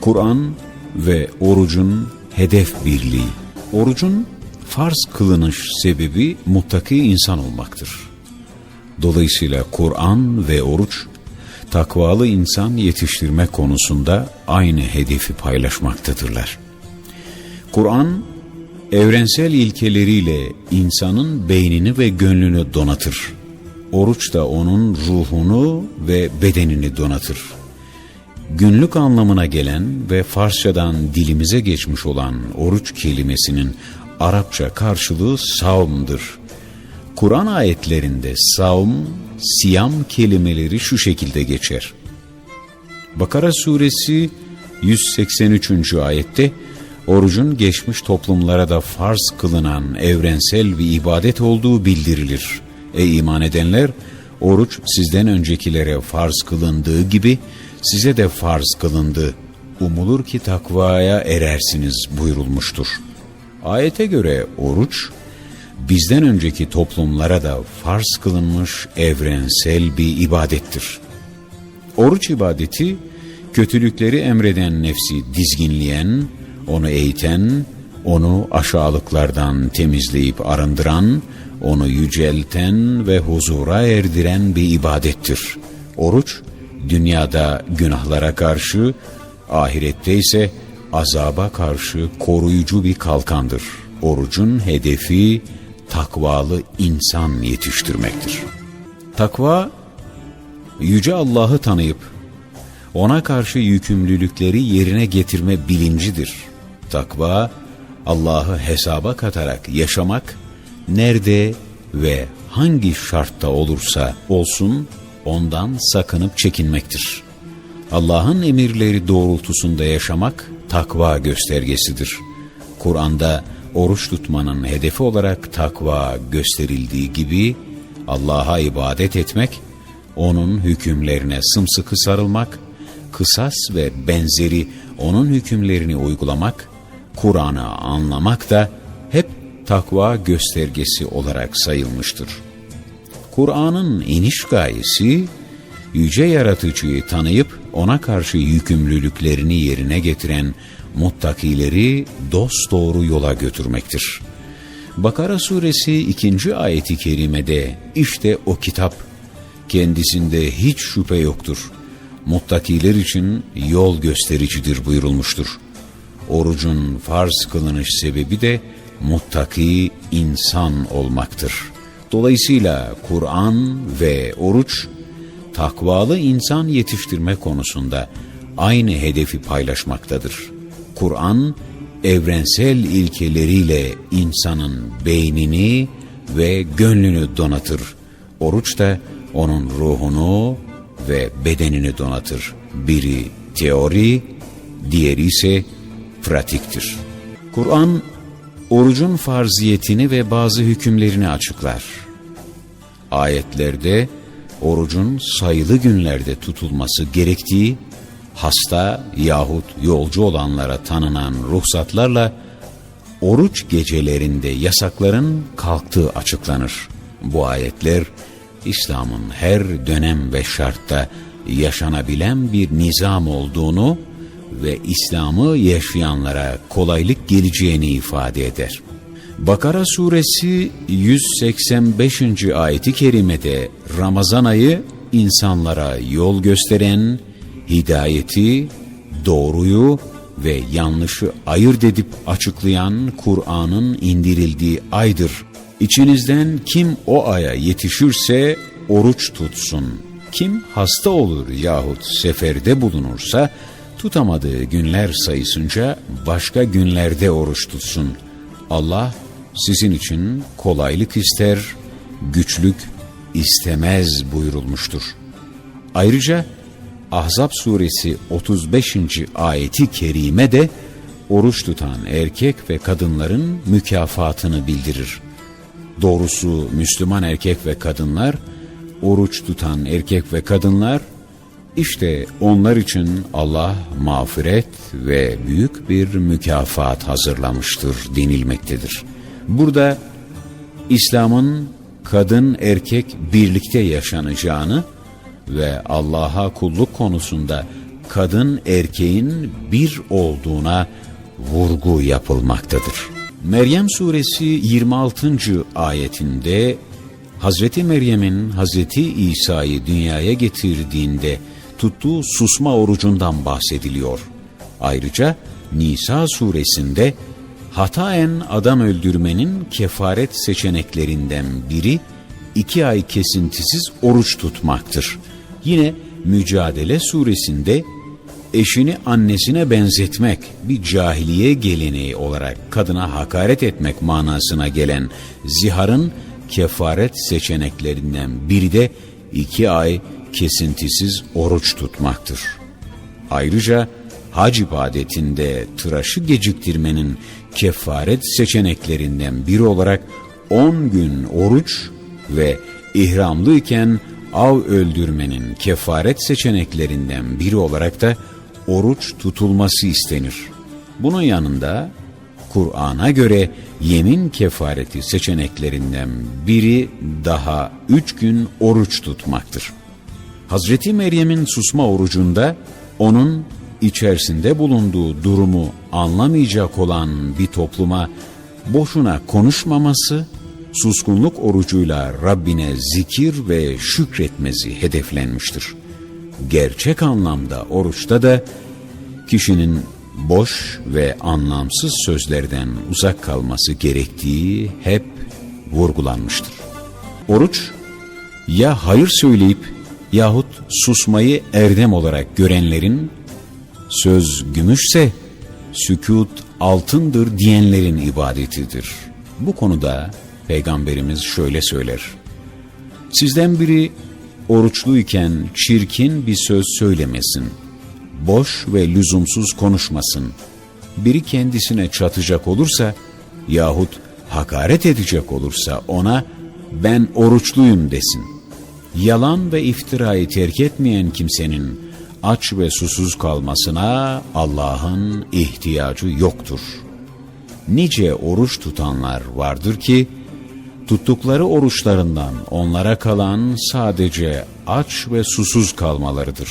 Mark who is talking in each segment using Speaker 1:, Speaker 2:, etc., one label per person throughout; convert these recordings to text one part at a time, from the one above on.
Speaker 1: Kur'an ve orucun hedef birliği. Orucun farz kılınış sebebi muttaki insan olmaktır. Dolayısıyla Kur'an ve oruç takvalı insan yetiştirme konusunda aynı hedefi paylaşmaktadırlar. Kur'an evrensel ilkeleriyle insanın beynini ve gönlünü donatır. Oruç da onun ruhunu ve bedenini donatır. Günlük anlamına gelen ve Farsçadan dilimize geçmiş olan oruç kelimesinin Arapça karşılığı savmdır. Kur'an ayetlerinde savm, siyam kelimeleri şu şekilde geçer. Bakara suresi 183. ayette orucun geçmiş toplumlara da farz kılınan evrensel bir ibadet olduğu bildirilir. Ey iman edenler! Oruç sizden öncekilere farz kılındığı gibi size de farz kılındı. Umulur ki takvaya erersiniz buyurulmuştur. Ayete göre oruç, bizden önceki toplumlara da farz kılınmış evrensel bir ibadettir. Oruç ibadeti, kötülükleri emreden nefsi dizginleyen, onu eğiten, onu aşağılıklardan temizleyip arındıran, onu yücelten ve huzura erdiren bir ibadettir. Oruç, dünyada günahlara karşı, ahirette ise azaba karşı koruyucu bir kalkandır. Orucun hedefi takvalı insan yetiştirmektir. Takva, Yüce Allah'ı tanıyıp, ona karşı yükümlülükleri yerine getirme bilincidir. Takva, Allah'ı hesaba katarak yaşamak, nerede ve hangi şartta olursa olsun ondan sakınıp çekinmektir. Allah'ın emirleri doğrultusunda yaşamak takva göstergesidir. Kur'an'da oruç tutmanın hedefi olarak takva gösterildiği gibi Allah'a ibadet etmek, onun hükümlerine sımsıkı sarılmak, kısas ve benzeri onun hükümlerini uygulamak, Kur'an'ı anlamak da hep takva göstergesi olarak sayılmıştır. Kur'an'ın iniş gayesi, yüce yaratıcıyı tanıyıp ona karşı yükümlülüklerini yerine getiren muttakileri dosdoğru yola götürmektir. Bakara suresi 2. ayeti kerimede işte o kitap kendisinde hiç şüphe yoktur. Muttakiler için yol göstericidir buyurulmuştur. Orucun farz kılınış sebebi de muttaki insan olmaktır. Dolayısıyla Kur'an ve oruç takvalı insan yetiştirme konusunda aynı hedefi paylaşmaktadır. Kur'an evrensel ilkeleriyle insanın beynini ve gönlünü donatır. Oruç da onun ruhunu ve bedenini donatır. Biri teori, diğeri ise pratiktir. Kur'an orucun farziyetini ve bazı hükümlerini açıklar. Ayetlerde orucun sayılı günlerde tutulması gerektiği, hasta yahut yolcu olanlara tanınan ruhsatlarla oruç gecelerinde yasakların kalktığı açıklanır. Bu ayetler İslam'ın her dönem ve şartta yaşanabilen bir nizam olduğunu ve İslam'ı yaşayanlara kolaylık geleceğini ifade eder. Bakara suresi 185. ayeti kerimede Ramazan ayı insanlara yol gösteren, hidayeti, doğruyu ve yanlışı ayırt edip açıklayan Kur'an'ın indirildiği aydır. İçinizden kim o aya yetişirse oruç tutsun. Kim hasta olur yahut seferde bulunursa tutamadığı günler sayısınca başka günlerde oruç tutsun. Allah sizin için kolaylık ister, güçlük istemez buyurulmuştur. Ayrıca Ahzab suresi 35. ayeti kerime de oruç tutan erkek ve kadınların mükafatını bildirir. Doğrusu Müslüman erkek ve kadınlar, oruç tutan erkek ve kadınlar, işte onlar için Allah mağfiret ve büyük bir mükafat hazırlamıştır denilmektedir. Burada İslam'ın kadın erkek birlikte yaşanacağını ve Allah'a kulluk konusunda kadın erkeğin bir olduğuna vurgu yapılmaktadır. Meryem suresi 26. ayetinde Hazreti Meryem'in Hazreti İsa'yı dünyaya getirdiğinde tuttuğu susma orucundan bahsediliyor. Ayrıca Nisa suresinde hataen adam öldürmenin kefaret seçeneklerinden biri iki ay kesintisiz oruç tutmaktır. Yine Mücadele suresinde eşini annesine benzetmek bir cahiliye geleneği olarak kadına hakaret etmek manasına gelen ziharın kefaret seçeneklerinden biri de iki ay kesintisiz oruç tutmaktır. Ayrıca hac ibadetinde tıraşı geciktirmenin kefaret seçeneklerinden biri olarak 10 gün oruç ve ihramlıyken av öldürmenin kefaret seçeneklerinden biri olarak da oruç tutulması istenir. Bunun yanında Kur'an'a göre yemin kefareti seçeneklerinden biri daha üç gün oruç tutmaktır. Hazreti Meryem'in susma orucunda onun içerisinde bulunduğu durumu anlamayacak olan bir topluma boşuna konuşmaması, suskunluk orucuyla Rabbine zikir ve şükretmesi hedeflenmiştir. Gerçek anlamda oruçta da kişinin boş ve anlamsız sözlerden uzak kalması gerektiği hep vurgulanmıştır. Oruç ya hayır söyleyip yahut susmayı erdem olarak görenlerin söz gümüşse sükut altındır diyenlerin ibadetidir. Bu konuda Peygamberimiz şöyle söyler. Sizden biri oruçluyken çirkin bir söz söylemesin. Boş ve lüzumsuz konuşmasın. Biri kendisine çatacak olursa yahut hakaret edecek olursa ona ben oruçluyum desin. Yalan ve iftirayı terk etmeyen kimsenin aç ve susuz kalmasına Allah'ın ihtiyacı yoktur. Nice oruç tutanlar vardır ki, tuttukları oruçlarından onlara kalan sadece aç ve susuz kalmalarıdır.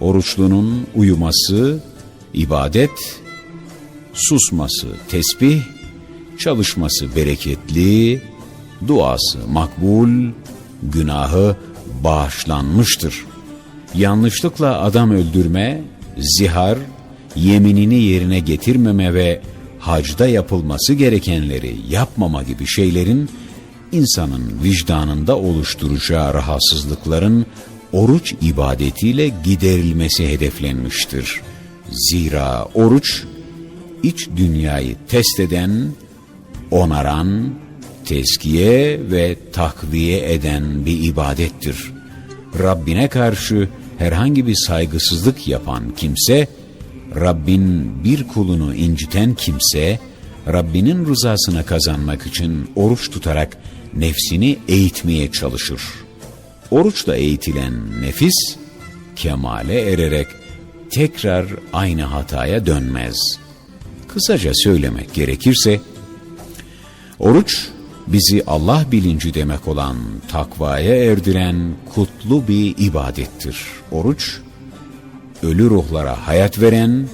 Speaker 1: Oruçlunun uyuması, ibadet, susması tesbih, çalışması bereketli, duası makbul, günahı bağışlanmıştır. Yanlışlıkla adam öldürme, zihar, yeminini yerine getirmeme ve hacda yapılması gerekenleri yapmama gibi şeylerin insanın vicdanında oluşturacağı rahatsızlıkların oruç ibadetiyle giderilmesi hedeflenmiştir. Zira oruç iç dünyayı test eden, onaran, tezkiye ve takviye eden bir ibadettir. Rabbine karşı herhangi bir saygısızlık yapan kimse, Rabbin bir kulunu inciten kimse, Rabbinin rızasını kazanmak için oruç tutarak nefsini eğitmeye çalışır. Oruçla eğitilen nefis, kemale ererek tekrar aynı hataya dönmez. Kısaca söylemek gerekirse, oruç bizi Allah bilinci demek olan takvaya erdiren kutlu bir ibadettir. Oruç, ölü ruhlara hayat veren,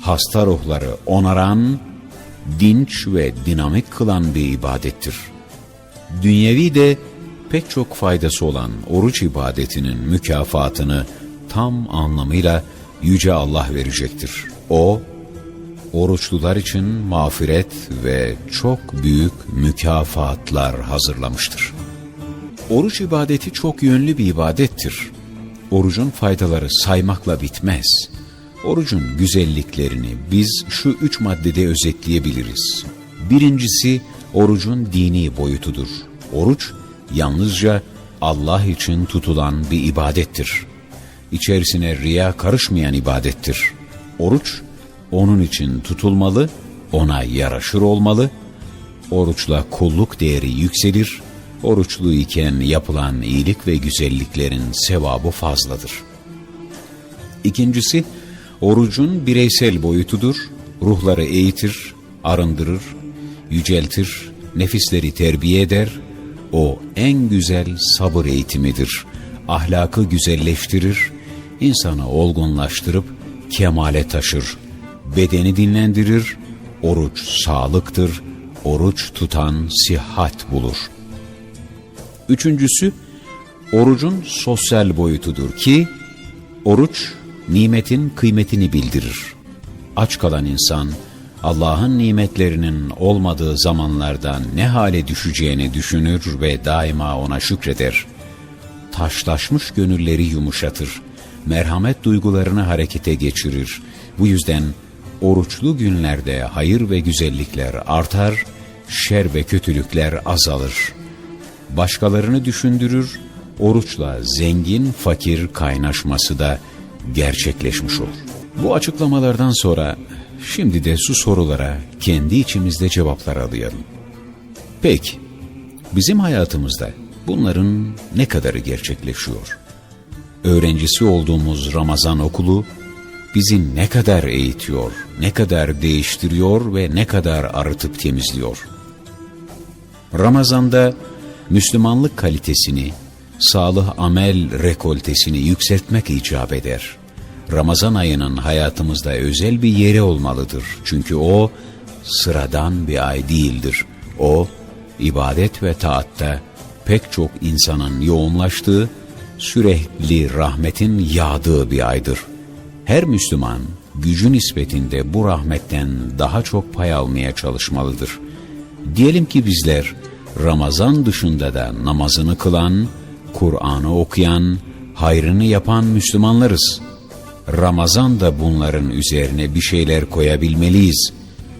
Speaker 1: hasta ruhları onaran, dinç ve dinamik kılan bir ibadettir. Dünyevi de pek çok faydası olan oruç ibadetinin mükafatını tam anlamıyla Yüce Allah verecektir. O, oruçlular için mağfiret ve çok büyük mükafatlar hazırlamıştır. Oruç ibadeti çok yönlü bir ibadettir. Orucun faydaları saymakla bitmez. Orucun güzelliklerini biz şu üç maddede özetleyebiliriz. Birincisi orucun dini boyutudur. Oruç yalnızca Allah için tutulan bir ibadettir. İçerisine riya karışmayan ibadettir. Oruç onun için tutulmalı, ona yaraşır olmalı. Oruçla kulluk değeri yükselir. Oruçlu iken yapılan iyilik ve güzelliklerin sevabı fazladır. İkincisi, orucun bireysel boyutudur. Ruhları eğitir, arındırır, yüceltir, nefisleri terbiye eder. O en güzel sabır eğitimidir. Ahlakı güzelleştirir, insanı olgunlaştırıp kemale taşır. Bedeni dinlendirir, oruç sağlıktır, oruç tutan sihat bulur. Üçüncüsü, orucun sosyal boyutudur ki, oruç nimetin kıymetini bildirir. Aç kalan insan, Allah'ın nimetlerinin olmadığı zamanlarda ne hale düşeceğini düşünür ve daima ona şükreder. Taşlaşmış gönülleri yumuşatır, merhamet duygularını harekete geçirir. Bu yüzden oruçlu günlerde hayır ve güzellikler artar, şer ve kötülükler azalır. Başkalarını düşündürür, oruçla zengin fakir kaynaşması da gerçekleşmiş olur. Bu açıklamalardan sonra şimdi de su sorulara kendi içimizde cevaplar arayalım. Peki, bizim hayatımızda bunların ne kadarı gerçekleşiyor? Öğrencisi olduğumuz Ramazan okulu bizi ne kadar eğitiyor, ne kadar değiştiriyor ve ne kadar arıtıp temizliyor? Ramazan'da Müslümanlık kalitesini, sağlık amel rekoltesini yükseltmek icap eder. Ramazan ayının hayatımızda özel bir yeri olmalıdır. Çünkü o sıradan bir ay değildir. O ibadet ve taatta pek çok insanın yoğunlaştığı, sürekli rahmetin yağdığı bir aydır. Her Müslüman gücü nispetinde bu rahmetten daha çok pay almaya çalışmalıdır. Diyelim ki bizler Ramazan dışında da namazını kılan, Kur'an'ı okuyan, hayrını yapan Müslümanlarız. Ramazan da bunların üzerine bir şeyler koyabilmeliyiz.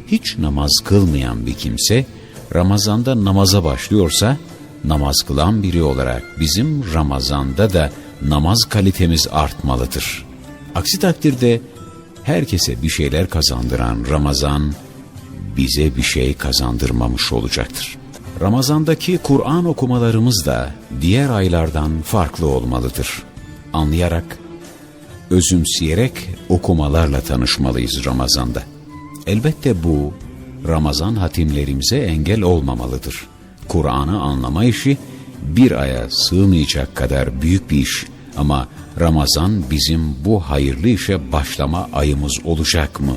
Speaker 1: Hiç namaz kılmayan bir kimse Ramazan'da namaza başlıyorsa namaz kılan biri olarak bizim Ramazan'da da namaz kalitemiz artmalıdır. Aksi takdirde herkese bir şeyler kazandıran Ramazan bize bir şey kazandırmamış olacaktır. Ramazandaki Kur'an okumalarımız da diğer aylardan farklı olmalıdır. Anlayarak, özümseyerek okumalarla tanışmalıyız Ramazan'da. Elbette bu Ramazan hatimlerimize engel olmamalıdır. Kur'an'ı anlama işi bir aya sığmayacak kadar büyük bir iş ama Ramazan bizim bu hayırlı işe başlama ayımız olacak mı?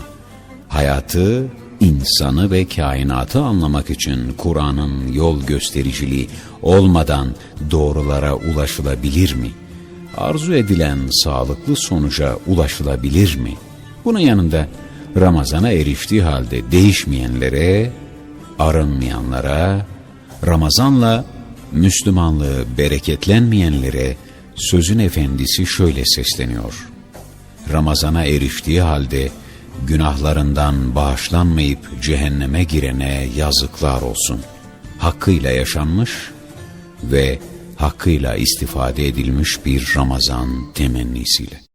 Speaker 1: Hayatı, insanı ve kainatı anlamak için Kur'an'ın yol göstericiliği olmadan doğrulara ulaşılabilir mi? Arzu edilen sağlıklı sonuca ulaşılabilir mi? Bunun yanında Ramazan'a eriştiği halde değişmeyenlere, arınmayanlara, Ramazan'la Müslümanlığı bereketlenmeyenlere sözün efendisi şöyle sesleniyor. Ramazan'a eriştiği halde günahlarından bağışlanmayıp cehenneme girene yazıklar olsun. Hakkıyla yaşanmış ve hakkıyla istifade edilmiş bir Ramazan temennisiyle.